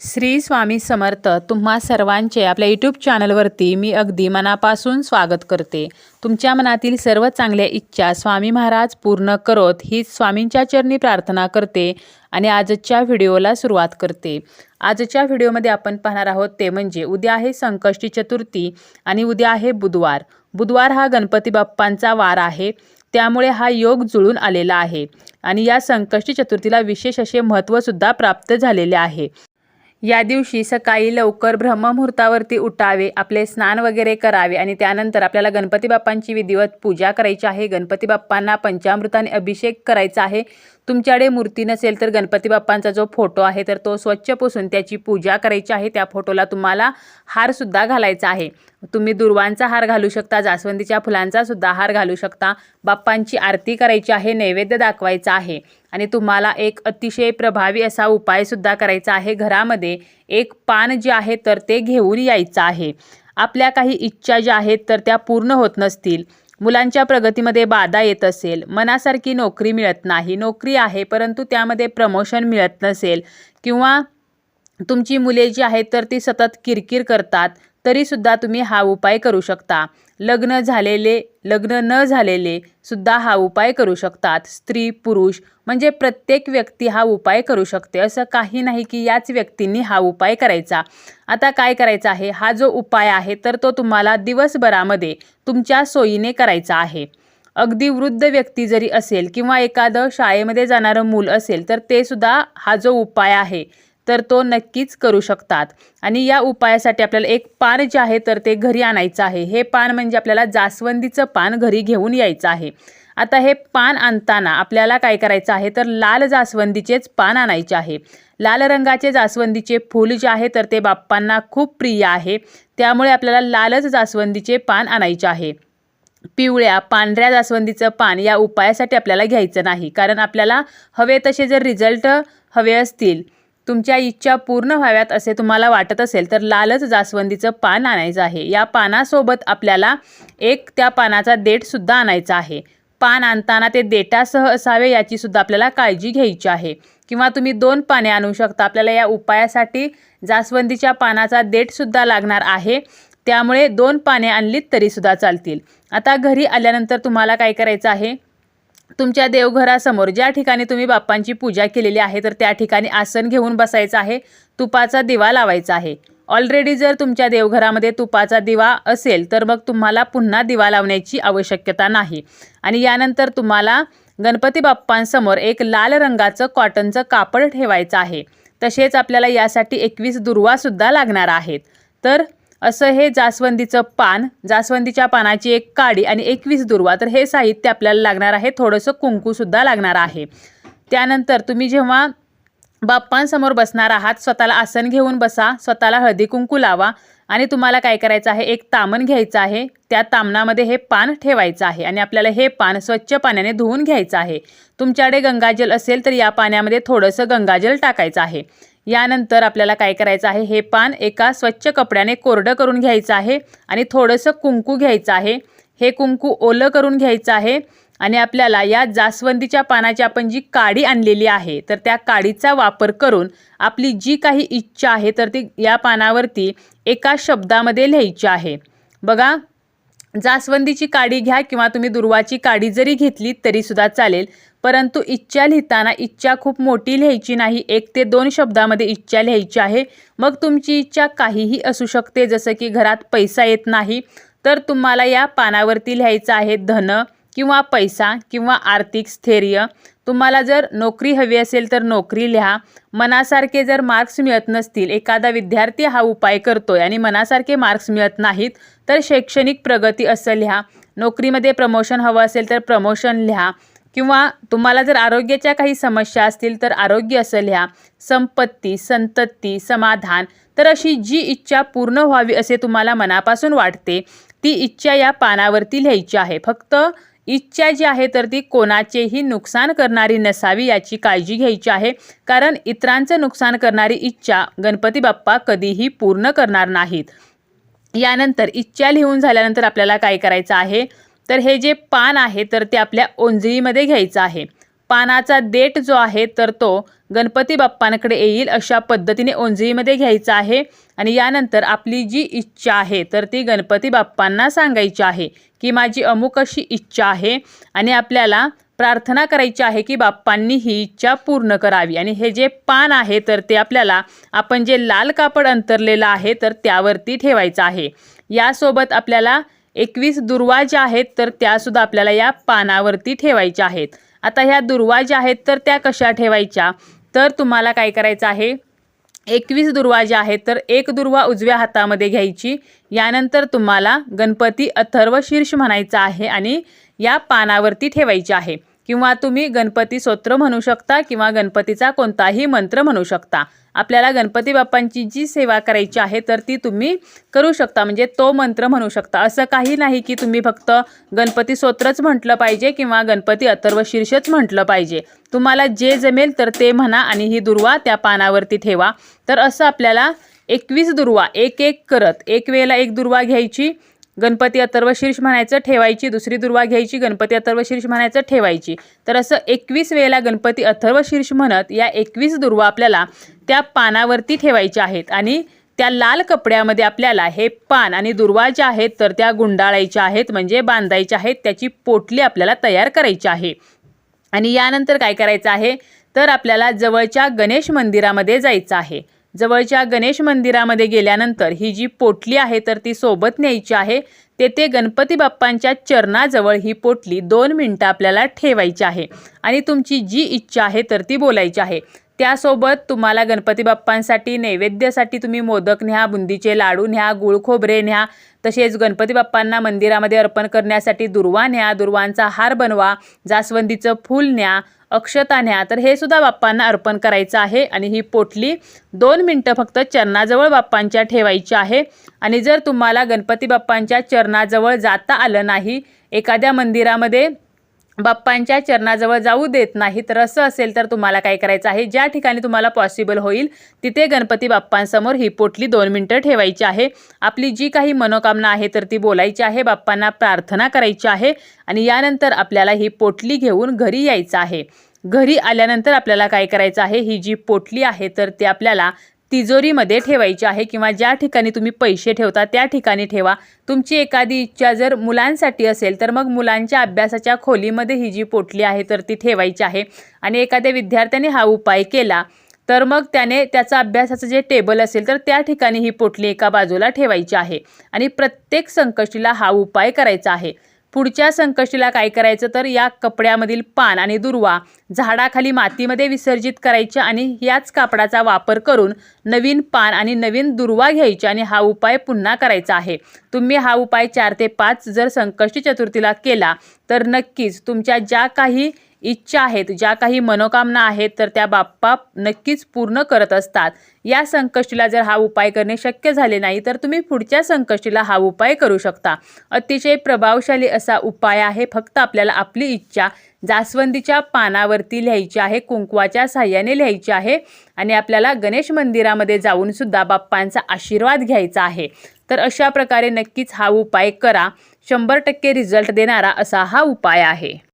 श्री स्वामी समर्थ तुम्हा सर्वांचे आपल्या यूट्यूब चॅनलवरती मी अगदी मनापासून स्वागत करते. तुमच्या मनातील सर्व चांगल्या इच्छा स्वामी महाराज पूर्ण करोत ही स्वामींच्या चरणी प्रार्थना करते आणि आजच्या व्हिडिओला सुरुवात करते. आजच्या व्हिडिओमध्ये आपण पाहणार आहोत ते म्हणजे उद्या आहे संकष्टी चतुर्थी आणि उद्या आहे बुधवार. बुधवार हा गणपती बाप्पांचा वार आहे. त्यामुळे हा योग जुळून आलेला आहे आणि या संकष्टी चतुर्थीला विशेष असे महत्त्वसुद्धा प्राप्त झालेले आहे. या दिवशी सकाळी लवकर ब्रह्ममुहूर्तावरती उठावे आपले स्नान वगैरे करावे आणि त्यानंतर आपल्याला गणपती बाप्पांची विधिवत पूजा करायची आहे. गणपती बाप्पांना पंचामृताने अभिषेक करायचा आहे. तुमच्याकडे मूर्ती नसेल तर गणपती बाप्पांचा जो फोटो आहे तर तो स्वच्छ पुसून त्याची पूजा करायची आहे. त्या फोटोला तुम्हाला हारसुद्धा घालायचा आहे. तुम्ही दुर्वांचा हार घालू शकता जास्वंदीच्या फुलांचा सुद्धा हार घालू शकता. बाप्पांची आरती करायची आहे नैवेद्य दाखवायचा आहे. आणि तुम्हाला एक अतिशय प्रभावी असा उपायसुद्धा करायचा आहे घरामध्ये. एक पान जे आहे तर ते घेऊन यायचं आहे. आपल्या काही इच्छा ज्या आहेत तर त्या पूर्ण होत नसतील. मुलांच्या प्रगतीमध्ये बाधा येत असेल. मनासारखी नोकरी मिळत नाही. नोकरी आहे परंतु त्यामध्ये प्रमोशन मिळत नसेल. किंवा तुमची मुले जी आहेत तर ती सतत किरकिर करतात. तरीसुद्धा तुम्ही हा उपाय करू शकता. लग्न झालेले लग्न न झालेले सुद्धा हा उपाय करू शकतात. स्त्री पुरुष म्हणजे प्रत्येक व्यक्ती हा उपाय करू शकते. असं काही नाही की याच व्यक्तींनी हा उपाय करायचा. आता काय करायचं आहे? हा जो उपाय आहे तर तो तुम्हाला दिवसभरामध्ये तुमच्या सोयीने करायचा आहे. अगदी वृद्ध व्यक्ती जरी असेल किंवा एखादं शाळेमध्ये जाणारं मूल असेल तर ते सुद्धा हा जो उपाय आहे तर तो नक्कीच करू शकतात. आणि या उपायासाठी आपल्याला एक पान जे आहे तर ते घरी आणायचं आहे. हे पान म्हणजे आपल्याला जास्वंदीचं पान घरी घेऊन यायचं आहे. आता हे पान आणताना आपल्याला काय करायचं आहे तर लाल जास्वंदीचेच पान आणायचे आहे. लाल रंगाचे जास्वंदीचे फूल जे आहे तर ते बाप्पांना खूप प्रिय आहे. त्यामुळे आपल्याला लालच जास्वंदीचे पान आणायचे आहे. पिवळ्या पांढऱ्या जास्वंदीचं पान या उपायासाठी आपल्याला घ्यायचं नाही. कारण आपल्याला हवे तसे जर रिझल्ट हवे असतील तुमच्या इच्छा पूर्ण व्हाव्यात असे तुम्हाला वाटत असेल तर लालच जास्वंदीचं पान आणायचं आहे. या पानासोबत आपल्याला एक त्या पानाचा देठसुद्धा आणायचा आहे. पान आणताना ते देटासह असावे याची सुद्धा आपल्याला काळजी घ्यायची आहे. किंवा तुम्ही दोन पाने आणू शकता. आपल्याला या उपायासाठी जास्वंदीच्या पानाचा देठसुद्धा लागणार आहे. त्यामुळे दोन पाने आणलीत तरीसुद्धा चालतील. आता घरी आल्यानंतर तुम्हाला काय करायचं आहे? तुमच्या देवघरासमोर ज्या ठिकाणी तुम्ही बाप्पांची पूजा केलेली आहे तर त्या ठिकाणी आसन घेऊन बसायचं आहे तुपाचा दिवा लावायचा आहे. ऑलरेडी जर तुमच्या देवघरामध्ये तुपाचा दिवा असेल तर मग तुम्हाला पुन्हा दिवा लावण्याची आवश्यकता नाही. आणि यानंतर तुम्हाला गणपती बाप्पांसमोर एक लाल रंगाचं कॉटनचं कापड ठेवायचं आहे. तसेच आपल्याला यासाठी एकवीस दुर्वासुद्धा लागणार आहेत. तर असं हे जास्वंदीचं पान जास्वंदीच्या पानाची एक काडी आणि एकवीस दुर्वा तर हे साहित्य आपल्याला लागणार आहे. थोडंसं कुंकूसुद्धा लागणार आहे. त्यानंतर तुम्ही जेव्हा बाप्पांसमोर बसणार आहात स्वतःला आसन घेऊन बसा स्वतःला हळदी कुंकू लावा आणि तुम्हाला काय करायचं आहे? एक तामण घ्यायचं आहे. त्या तामणामध्ये हे पान ठेवायचं आहे आणि आपल्याला हे पान स्वच्छ पाण्याने धुवून घ्यायचं आहे. तुमच्याकडे गंगाजल असेल तर या पाण्यामध्ये थोडंसं गंगाजल टाकायचं आहे. यानंतर आपल्याला काय करायचं आहे? हे पान एका स्वच्छ कपड्याने कोरडं करून घ्यायचं आहे आणि थोडंसं कुंकू घ्यायचं आहे. हे कुंकू ओलं करून घ्यायचं आहे आणि आपल्याला या जास्वंदीच्या पानाची आपण जी काडी आणलेली आहे तर त्या काडीचा वापर करून आपली जी काही इच्छा आहे तर ती या पानावरती एका शब्दामध्ये लिहायची आहे. बघा जास्वंदीची काडी घ्या किंवा तुम्ही दुर्वाची काडी जरी घेतली तरीसुद्धा चालेल परंतु इच्छा लिहिताना इच्छा खूप मोठी लिहायची नाही. एक ते दोन शब्दामध्ये इच्छा लिहायची आहे. मग तुमची इच्छा काहीही असू शकते. जसं की घरात पैसा येत नाही तर तुम्हाला या पानावरती लिहायचं आहे धन किंवा पैसा किंवा आर्थिक स्थैर्य. तुम्हाला जर नोकरी हवी असेल तर नोकरी लिहा. मनासारखे जर मार्क्स मिळत नसतील एखादा विद्यार्थी हा उपाय करतोय आणि मनासारखे मार्क्स मिळत नाहीत तर शैक्षणिक प्रगती असं लिहा. नोकरीमध्ये प्रमोशन हवं असेल तर प्रमोशन लिहा. किंवा तुम्हाला जर आरोग्याच्या काही समस्या असतील तर आरोग्य असेल ह्या. संपत्ती संतती समाधान तर अशी जी इच्छा पूर्ण व्हावी असे तुम्हाला मनापासून वाटते ती इच्छा या पानावरती लिहायची आहे. फक्त इच्छा जी आहे तर ती कोणाचेही नुकसान करणारी नसावी याची काळजी घ्यायची आहे. कारण इतरांचं नुकसान करणारी इच्छा गणपती बाप्पा कधीही पूर्ण करणार नाहीत. यानंतर इच्छा लिहून झाल्यानंतर आपल्याला काय करायचं आहे? तर हे जे पान आहे तर ते आपल्या ओंजळीमध्ये घ्यायचं आहे. पानाचा देठ जो आहे तर तो गणपती बाप्पांकडे येईल अशा पद्धतीने ओंजळीमध्ये घ्यायचा आहे. आणि यानंतर आपली जी इच्छा आहे तर ती गणपती बाप्पांना सांगायची आहे की माझी अमुक अशी इच्छा आहे आणि आपल्याला प्रार्थना करायची आहे की बाप्पांनी ही इच्छा पूर्ण करावी. आणि हे जे पान आहे तर ते आपल्याला आपण जे लाल कापड अंतरलेलं आहे तर त्यावरती ठेवायचं आहे. यासोबत आपल्याला एकवीस दुर्वा ज्या आहेत तर त्यासुद्धा आपल्याला या पानावरती ठेवायच्या आहेत. आता ह्या दुर्वा ज्या आहेत तर त्या कशा ठेवायच्या? तर तुम्हाला काय करायचं आहे? एकवीस दुर्वा ज्या आहेत तर एक दुर्वा उजव्या हातामध्ये घ्यायची. यानंतर तुम्हाला गणपती अथर्व शीर्ष म्हणायचा आहे आणि या पानावरती ठेवायची आहे. किंवा तुम्ही गणपती स्तोत्र म्हणू शकता किंवा गणपतीचा कोणताही मंत्र म्हणू शकता. आपल्याला गणपती बाप्पांची जी सेवा करायची आहे तर ती तुम्ही करू शकता. म्हणजे तो मंत्र म्हणू शकता. असं काही नाही की तुम्ही फक्त गणपती स्तोत्रच म्हटलं पाहिजे किंवा गणपती अथर्व शीर्षच म्हटलं पाहिजे. तुम्हाला जे जमेल तर ते म्हणा आणि ही दुर्वा त्या पानावरती ठेवा. तर असं आपल्याला एकवीस दुर्वा एक एक करत एक वेळेला एक दुर्वा घ्यायची. गणपती अथर्व शीर्ष म्हणायचं ठेवायची. दुसरी दुर्वा घ्यायची गणपती अथर्व शीर्ष म्हणायचं ठेवायची. तर असं एकवीस वेळेला गणपती अथर्व शीर्ष म्हणत या एकवीस दुर्वा आपल्याला त्या पानावरती ठेवायच्या आहेत. आणि त्या लाल कपड्यामध्ये आपल्याला हे पान आणि दुर्वा ज्या आहेत तर त्या गुंडाळायच्या आहेत म्हणजे बांधायच्या आहेत त्याची पोटली आपल्याला तयार करायची आहे. आणि यानंतर काय करायचं आहे? तर आपल्याला जवळच्या गणेश मंदिरामध्ये जायचं आहे. जवळच्या गणेश मंदिरामध्ये गेल्यानंतर ही जी पोटली आहे तर ती सोबत न्यायची आहे तेथे गणपती बाप्पांच्या चरणाजवळ ही पोटली दोन मिनटं आपल्याला ठेवायची आहे आणि तुमची जी इच्छा आहे तर ती बोलायची आहे. त्यासोबत तुम्हाला गणपती बाप्पांसाठी नैवेद्यासाठी तुम्ही मोदक न्या बुंदीचे लाडू न्या गुळ खोबरे न्या तसेच गणपती बाप्पांना मंदिरामध्ये अर्पण करण्यासाठी दुर्वा न्या दुर्वांचा हार बनवा जास्वंदीचं फूल न्या अक्षता न्या तर हे सुद्धा बाप्पांना अर्पण करायचं आहे. आणि ही पोटली दोन मिनटं फक्त चरणाजवळ बाप्पांच्या ठेवायची आहे. आणि जर तुम्हाला गणपती बाप्पांच्या चरणाजवळ जाता आलं नाही एखाद्या मंदिरामध्ये बाप्पांच्या चरणाजवळ जाऊ देत नाही तर असं असेल तर तुम्हाला काय करायचं आहे? ज्या ठिकाणी तुम्हाला पॉसिबल होईल तिथे गणपती बाप्पांसमोर ही पोटली दोन मिनटं ठेवायची आहे. आपली जी काही मनोकामना आहे तर ती बोलायची आहे बाप्पांना प्रार्थना करायची आहे आणि यानंतर आपल्याला ही पोटली घेऊन घरी यायचं आहे. घरी आल्यानंतर आपल्याला काय करायचं आहे? ही जी पोटली आहे तर ती आपल्याला तिजोरीमध्ये ठेवायची आहे किंवा ज्या ठिकाणी तुम्ही पैसे ठेवता त्या ठिकाणी ठेवा. तुमची एखादी इच्छा जर मुलांसाठी असेल तर मग मुलांच्या अभ्यासाच्या खोलीमध्ये ही जी पोटली आहे तर ती ठेवायची आहे. आणि एखाद्या विद्यार्थ्याने हा उपाय केला तर मग त्याने त्याचा अभ्यासाचं जे टेबल असेल तर त्या ठिकाणी ही पोटली एका बाजूला ठेवायची आहे. आणि प्रत्येक संकष्टीला हा उपाय करायचा आहे. पुढच्या संकष्टीला काय करायचं? तर या कपड्यामधील पान आणि दुर्वा झाडाखाली मातीमध्ये विसर्जित करायच्या आणि याच कापडाचा वापर करून नवीन पान आणि नवीन दुर्वा घ्यायची आणि हा उपाय पुन्हा करायचा आहे. तुम्ही हा उपाय चार ते पाच जर संकष्टी चतुर्थीला केला तर नक्कीच तुमच्या ज्या काही इच्छा आहेत ज्या काही मनोकामना आहेत तर त्या बाप्पा नक्कीच पूर्ण करत असतात. या संकष्टीला जर हा उपाय करणे शक्य झाले नाही तर तुम्ही पुढच्या संकष्टीला हा उपाय करू शकता. अतिशय प्रभावशाली असा उपाय आहे फक्त आपल्याला आपली इच्छा जास्वंदीच्या पानावरती लिहायची आहे कुंकवाच्या साह्याने लिहायची आहे आणि आपल्याला गणेश मंदिरामध्ये जाऊन सुद्धा बाप्पांचा आशीर्वाद घ्यायचा आहे. तर अशा प्रकारे नक्कीच हा उपाय करा. शंभर टक्के रिझल्ट देणारा असा हा उपाय आहे.